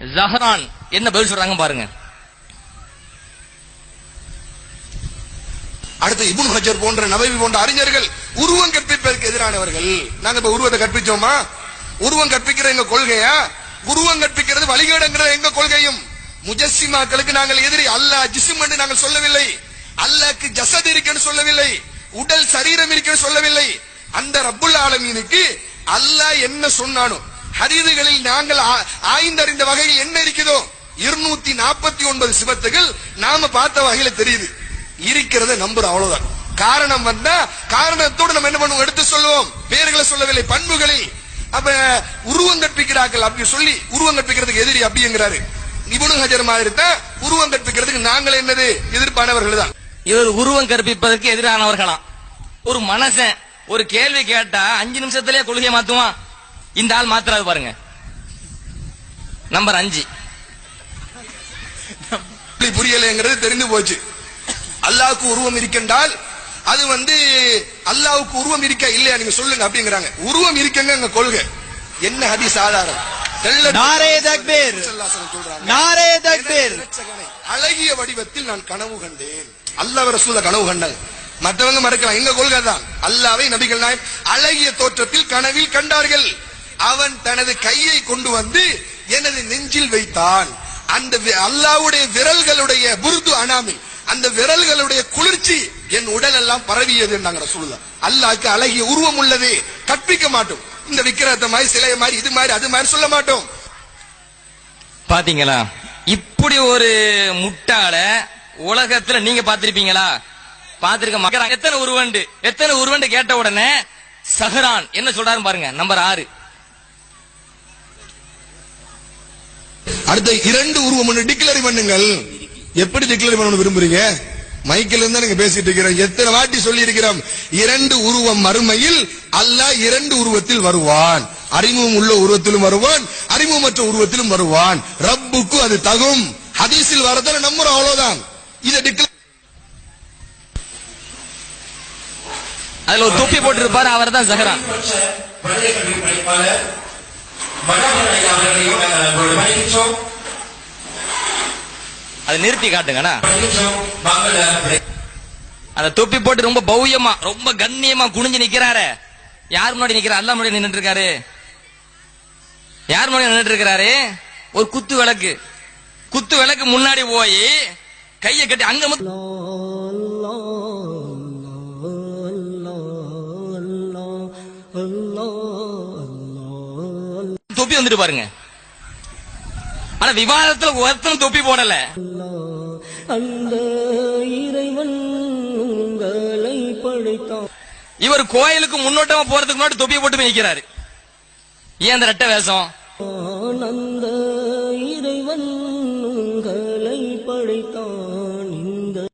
ஜஹரான். என்ன பதில் சொல்றாங்க பாருங்க. அடுத்து இபுன் ஹஜர் போன்ற நபவி போன்ற அறிஞர்கள் உருவம் கற்பிப்பதற்கு எதிரானவர்கள். நாங்க இப்ப உருவத்தை கற்பிச்சோமா? உருவம் கற்பிக்கிற எங்க கொள்கையா? உருவம் கற்பிக்கிறது வழிகேடுங்கிற எங்க கொள்கையும்? முஜஸ்ஸிமாக்களுக்கு நாங்கள் எதிரி அல்லாஹ் ஜிசும் என்று நாங்கள் சொல்லவில்லை. அல்லாக்கு ஜசத் இருக்குன்னு சொல்லவில்லை. உடல் சரீரம் இருக்குன்னு சொல்லவில்லை. அந்த ரப்புல் ஆலமீனுக்கு அல்லாஹ் என்ன சொன்னானோ ஹரிதுகளில் நாங்கள் ஆ- ஆய்ந்தறிந்த வகையில் என்ன இருக்குதோ இருநூத்தி நாற்பத்தி ஒன்பது சிபத்துகள் நாம பார்த்த வகையில தெரியுது. இருக்கிறத நம்புற அவ்வளவுதான். காரணம் வந்தா காரணத்தோடு நம்ம என்ன பண்ணுவோம்? எடுத்து சொல்லுவோம். பேர்களை சொல்லவில்லை பண்புகளை அப்ப உருவம் கற்பிக்கிறார்கள் அப்படி சொல்லி உருவம் கற்பிக்கிறதுக்கு எதிரி அப்படிங்கிறாரு இவனு ஹஜர் மாதிரி தான் உருவம் கற்பிக்கிறதுக்கு நாங்கள் என்னது? எதிர்ப்பானவர்கள் தான். இவர் உருவம் கற்பிப்பதற்கு எதிரானவர்களாம். ஒரு மனசன் ஒரு கேள்வி கேட்டா அஞ்சு நிமிஷத்திலேயே கொள்கையை மாத்துவான். இந்த ஆள் மாத்துறாரு பாருங்க. நம்பர் அஞ்சு. புரியலைங்கிறது தெரிந்து போச்சு. அல்லாவுக்கு உருவம் இருக்கின்றால் அது வந்து அல்லாவுக்கு உருவம் இருக்கா இல்லையா நீங்க சொல்லுங்க அப்படிங்கிறாங்க. உருவம் இருக்கங்க எங்க கொள்கை. என்ன ஹதீஸ் ஆதாரம்? அழகிய வடிவத்தில் நான் கனவு கண்டேன். அல்லாஹ் ரசூல கனவு கண்டாங்க மற்றவங்க மறக்கலாம். எங்க கொள்கை தான். அல்லாவை நபிகள் நாயம் அழகிய தோற்றத்தில் கனவில் கண்டார்கள். அவன் தனது கையை கொண்டு வந்து எனது நெஞ்சில் வைத்தான். அந்த வி- விரல்களுடைய புருது அனாமி அந்த விரல்களுடைய குளிர்ச்சி என் உடல் எல்லாம் பரவியது நாங்க ரசூலுல்லாஹ். அல்லாஹ்க்கு அழகிய உருவம் உள்ளது. கற்பிக்க மாட்டோம். இந்த விக்கிரத்த மாதிரி சிலைய மாதிரி இது மாதிரி அது மாதிரி சொல்ல மாட்டோம். பாத்தீங்களா? இப்படி ஒரு முட்டாள உலகத்துல நீங்க பாத்திருப்பீங்களா பாத்திருக்க மாட்டாங்க எத்தனை உருவண்டு? எத்தனை உருவண்டு கேட்ட உடனே சஹரான் என்ன சொல்றாரு பாருங்க. நம்பர் ஆறு. அடுத்த இரண்டு உருவம் டிக்ளேர் பண்ணுங்கள். எப்படி டிக்ளேர் பண்ணணும் விரும்புறீங்க? மைக்கில் இருந்தா நீங்க பேசிட்டு இருக்கிறோம். எத்தனை வாட்டி சொல்லி இருக்கிறோம் இரண்டு உருவம் மறுமையில் அல்லாஹ் இரண்டு உருவத்தில் வருவான். அறிமுகம் உள்ள உருவத்திலும் வருவான். அறிமுகமற்ற உருவத்திலும் வருவான். ரப்புக்கு அது தகும். ஹதீஸில் வரதான நம்புறோம் அவ்வளவுதான். இதை டிக்ளேர் அதுல ஒரு தொப்பி போட்டிருப்பாரு அவர் தான் சஹரான் பட்ச அதை நிறுத்தி காட்டுங்கண்ணா. அந்த தொப்பி போட்டு ரொம்ப பௌயமா ரொம்ப கண்ணியமா குனிஞ்சு நிக்கிறாரு. யார் முன்னாடி நிக்கிறார் அல்லா முன்னாடி நின்னுட்டு இருக்காரு யார் முன்னாடி நின்னுட்டு இருக்காரு ஒரு குத்து விளக்கு. குத்து விளக்கு முன்னாடி போய் கையை கட்டி அங்க தொப்பி வந்துட்டு பாருங்க. ஆனா விவாதத்துல ஒருத்தனும் தொப்பி போடல. அந்த இறைவன் உங்களை படைத்தான். இவர் கோயிலுக்கு முன்னோட்டமா போறதுக்கு முன்னாடி தொப்பியை போட்டு நிக்கிறாரு ஏன் அந்த ரெட்டை வேஷம்? அந்த இறைவன்